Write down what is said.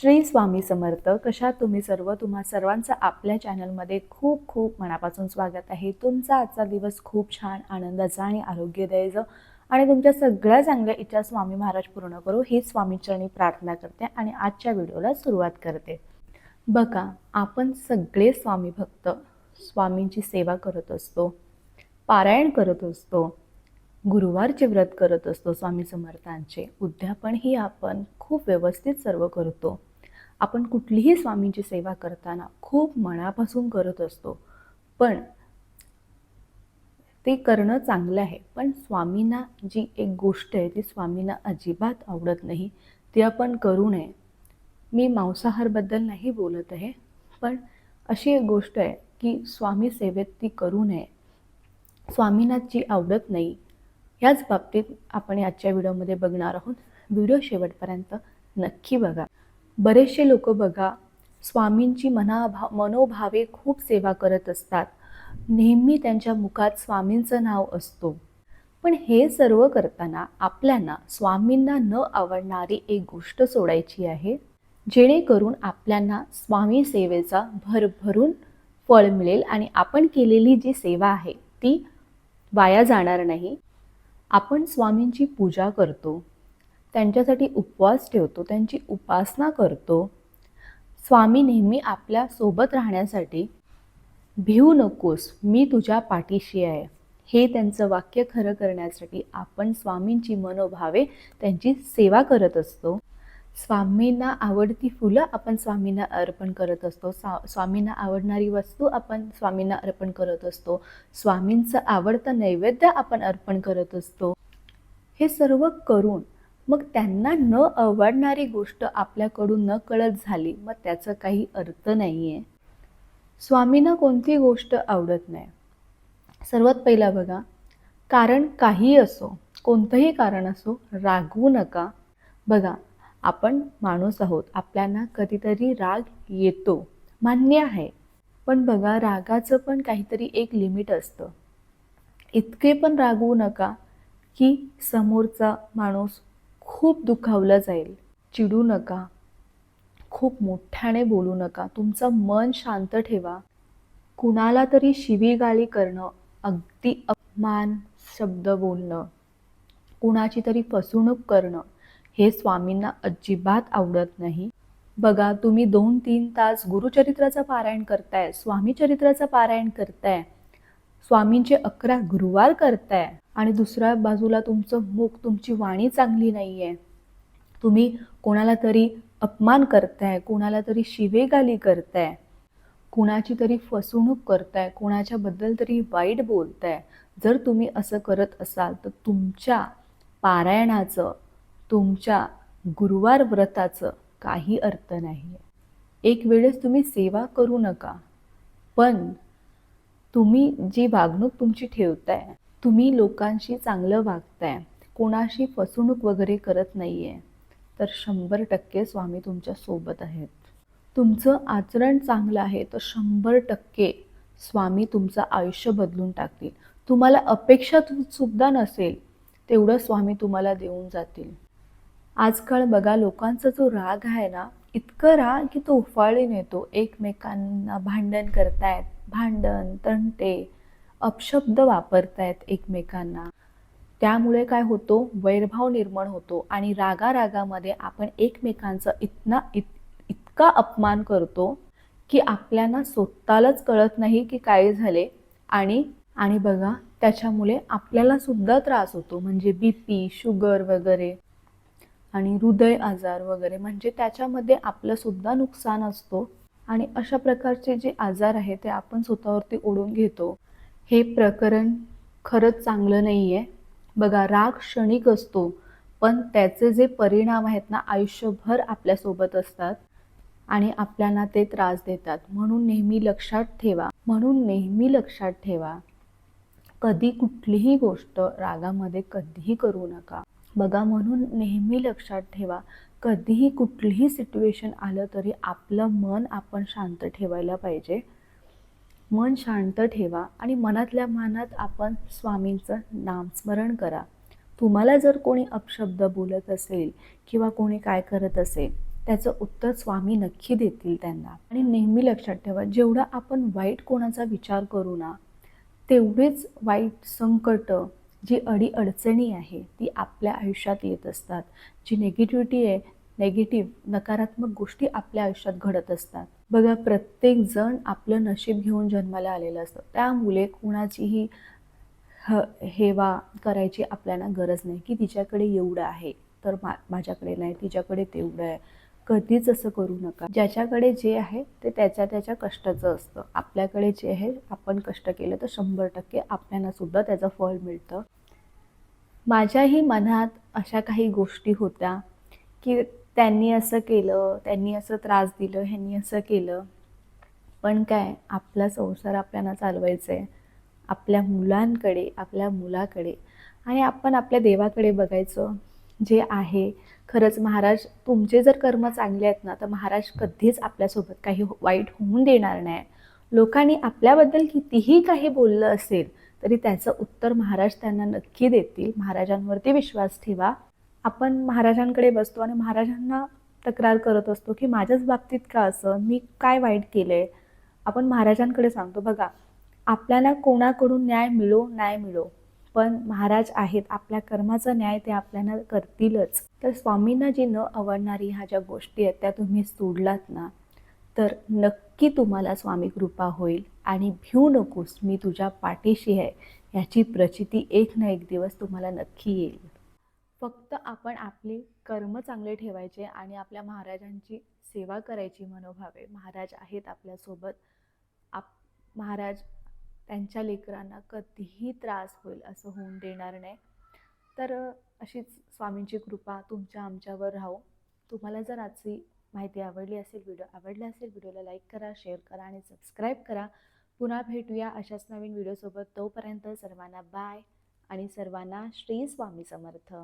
श्री स्वामी समर्थ कशा तुम्ही सर्व? तुम्हा सर्वांचं आपल्या चॅनलमध्ये खूप खूप मनापासून स्वागत आहे. तुमचा आजचा दिवस खूप छान आनंदाचा आणि आरोग्यदायीचं आणि तुमच्या सगळ्या चांगल्या इच्छा स्वामी महाराज पूर्ण करू ही स्वामीचरणी प्रार्थना करते आणि आजच्या व्हिडिओला सुरुवात करते. बघा आपण सगळे स्वामी भक्त स्वामींची सेवा करत असतो पारायण करत असतो गुरुवारचे व्रत करत असतो स्वामी समर्थांचे. उद्यापनही आपण खूप व्यवस्थित सर्व करतो. आपण कुठलीही स्वामींची सेवा करताना खूप मनापासून करत असतो. पण ते करणं चांगलं आहे. पण स्वामींना जी एक गोष्ट आहे ती स्वामींना अजिबात आवडत नाही. ती आपण करू नये. मी मांसाहारबद्दल नाही बोलत आहे. पण अशी एक गोष्ट आहे की स्वामी सेवेत ती करू नये. स्वामींना जी आवडत नाही ह्याच बाबतीत आपण आजच्या व्हिडिओमध्ये बघणार आहोत. व्हिडिओ शेवटपर्यंत नक्की बघा. बरेचसे लोक बघा स्वामींची मनाभा मनोभावे खूप सेवा करत असतात. नेहमी त्यांच्या मुखात स्वामींचं नाव असतो. पण हे सर्व करताना आपल्याला स्वामींना न आवडणारी एक गोष्ट सोडायची आहे जेणेकरून आपल्याला स्वामी सेवेचा भरभरून फळ मिळेल आणि आपण केलेली जी सेवा आहे ती वाया जाणार नाही. आपण स्वामींची पूजा करतो. त्यांच्यासाठी उपवास ठेवतो त्यांची उपासना करतो. स्वामी नेहमी आपल्यासोबत राहण्यासाठी भिवू नकोस मी तुझ्या पाठीशी आहे. हे त्यांचं वाक्य खरं करण्यासाठी आपण स्वामींची मनोभावे त्यांची सेवा करत असतो. स्वामींना आवडती फुलं आपण स्वामींना अर्पण करत असतो. स्वा स्वामींना आवडणारी वस्तू आपण स्वामींना अर्पण करत असतो. स्वामींचं आवडतं नैवेद्य आपण अर्पण करत असतो. हे सर्व करून मग त्यांना न आवडणारी गोष्ट आपल्याकडून न कळत झाली मग त्याचा काही अर्थ नाही आहे स्वामींना कोणती गोष्ट आवडत नाही? सर्वात पहिला बघा कारण काही असो कोणतंही कारण असो रागवू नका. बघा आपण माणूस आहोत आपल्याला कधीतरी राग येतो मान्य आहे. पण बघा रागाचं पण काहीतरी एक लिमिट असतं. इतके पण रागवू नका की समोरचा माणूस खूप दुखावलं जाईल. चिडू नका. खूप मोठ्याने बोलू नका. तुमचं मन शांत ठेवा. कुणाला तरी शिवीगाळी करणं अगदी अपमान शब्द बोलणं कुणाची तरी फसवणूक करणं हे स्वामींना अजिबात आवडत नाही. बघा तुम्ही दोन तीन तास गुरुचरित्राचं पारायण करताय स्वामी चरित्राचं पारायण करताय स्वामींचे अकरा गुरुवार करताय. आणि दुसऱ्या बाजूला तुमचं मुख तुमची वाणी चांगली नाही आहे तुम्ही कोणाला तरी अपमान करताय कोणाला तरी शिवेगाली करताय कुणाची तरी फसवणूक करताय कोणाच्याबद्दल तरी वाईट बोलताय. जर तुम्ही असं करत असाल तर तुमच्या पारायणाचं तुमच्या गुरुवार व्रताचं काही अर्थ नाही आहे एक वेळेस तुम्ही सेवा करू नका पण तुम्ही जी वागणूक तुमची ठेवताय तुम्ही लोकांशी चांगलं वागताय कोणाशी फसवणूक वगैरे करत नाही आहे तर शंभर टक्के स्वामी तुमच्यासोबत आहेत. तुमचं आचरण चांगलं आहे तर शंभर टक्के स्वामी तुमचं आयुष्य बदलून टाकतील. तुम्हाला अपेक्षा सुद्धा नसेल तेवढं स्वामी तुम्हाला देऊन जातील. आजकाल बघा लोकांचा जो राग आहे ना इतकं राग की तो उफाळीन येतो. एकमेकांना भांडण करतायत भांडण तंटे अपशब्द वापरतायत एकमेकांना. त्यामुळे काय होतो? वैरभाव निर्माण होतो आणि रागारागामध्ये आपण एकमेकांचा इतना इत इतका अपमान करतो की आपल्याला स्वतःलाच कळत नाही की काय झाले आणि आणि बघा त्याच्यामुळे आपल्याला सुद्धा त्रास होतो. म्हणजे बी पी शुगर वगैरे आणि हृदय आजार वगैरे. म्हणजे त्याच्यामध्ये आपलं सुद्धा नुकसान असतो आणि अशा प्रकारचे जे आजार आहे ते आपण स्वतःवरती ओढून घेतो. हे प्रकरण खरंच चांगलं नाही आहे बघा राग क्षणिक असतो पण त्याचे जे परिणाम आहेत ना आयुष्यभर आपल्यासोबत असतात आणि आपल्याला ते त्रास देतात. म्हणून नेहमी लक्षात ठेवा. म्हणून नेहमी लक्षात ठेवा कधी कुठलीही गोष्ट रागामध्ये कधीही करू नका. बघा म्हणून नेहमी लक्षात ठेवा कधीही कुठलीही सिच्युएशन आलं तरी आपलं मन आपण शांत ठेवायला पाहिजे. मन शांत ठेवा आणि मनातल्या मनात आपण स्वामींचं नामस्मरण करा. तुम्हाला जर कोणी अपशब्द बोलत असेल किंवा कोणी काय करत असेल त्याचं उत्तर स्वामी नक्की देतील त्यांना. आणि नेहमी लक्षात ठेवा जेवढा आपण वाईट कोणाचा विचार करू ना तेवढेच वाईट संकट जी अडी अडचणी आहे ती आपल्या आयुष्यात येत असतात. जी नेगेटिव्हिटी आहे नेगेटिव्ह नकारात्मक गोष्टी आपल्या आयुष्यात घडत असतात. बघा प्रत्येक जण आपलं नशीब घेऊन जन्माला आलेलं असतं. त्यामुळे कुणाचीही ह हेवा करायची आपल्याला गरज नाही की तिच्याकडे एवढं आहे. तर मा माझ्याकडे नाही तिच्याकडे तेवढं आहे. कधीच असं करू नका. ज्याच्याकडे जे आहे ते त्याच्या त्याच्या कष्टाचं असतं. आपल्याकडे जे आहे आपण कष्ट केलं तर शंभर टक्के आपल्याला सुद्धा त्याचं फळ मिळतं. माझ्याही मनात अशा काही गोष्टी होत्या की त्यांनी असं केलं त्यांनी असं त्रास दिलं ह्यांनी असं केलं. पण काय आपला संसार आपल्याला चालवायचा आहे. आपल्या मुलांकडे आपल्या मुलाकडे. आणि आपण आपल्या देवाकडे बघायचं जे आहे. खरंच महाराज तुमचे जर कर्म चांगले आहेत ना तर महाराज कधीच आपल्यासोबत काही हो- वाईट होऊन देणार नाही. लोकांनी आपल्याबद्दल कितीही काही बोललं असेल तरी त्याचं उत्तर महाराज त्यांना नक्की देतील. महाराजांवरती विश्वास ठेवा. आपण महाराजांकडे बसतो आणि महाराजांना तक्रार करत असतो की माझ्याच बाबतीत का असं? मी काय वाईट केलं आहे आपण महाराजांकडे सांगतो बघा आपल्याला कोणाकडून न्याय मिळो नाही मिळो. पण महाराज आहेत आपल्या कर्माचा न्याय ते आपल्याला करतीलच. तर स्वामींना जी न आवडणारी ह्या ज्या गोष्टी आहेत त्या तुम्ही सोडलात ना तर नक्की तुम्हाला स्वामी कृपा होईल. आणि भिऊ नकोस मी तुझ्या पाठीशी आहे. ह्याची प्रचिती एक ना एक दिवस तुम्हाला नक्की येईल. फक्त आपण आपले कर्म चांगले ठेवायचे आणि आपल्या महाराजांची सेवा करायची मनोभावे. महाराज आहेत आपल्यासोबत. आप महाराज त्यांच्या लेकरांना कधीही त्रास होईल असं होऊन देणार नाही. तर अशीच स्वामींची कृपा तुमच्या आमच्यावर राहो. तुम्हाला जर आजची माहिती आवडली असेल व्हिडिओ आवडला असेल व्हिडिओला लाईक करा शेअर करा आणि सबस्क्राईब करा. पुन्हा भेटूया अशाच नवीन व्हिडिओसोबत. तोपर्यंत सर्वांना बाय आणि सर्वांना श्री स्वामी समर्थ.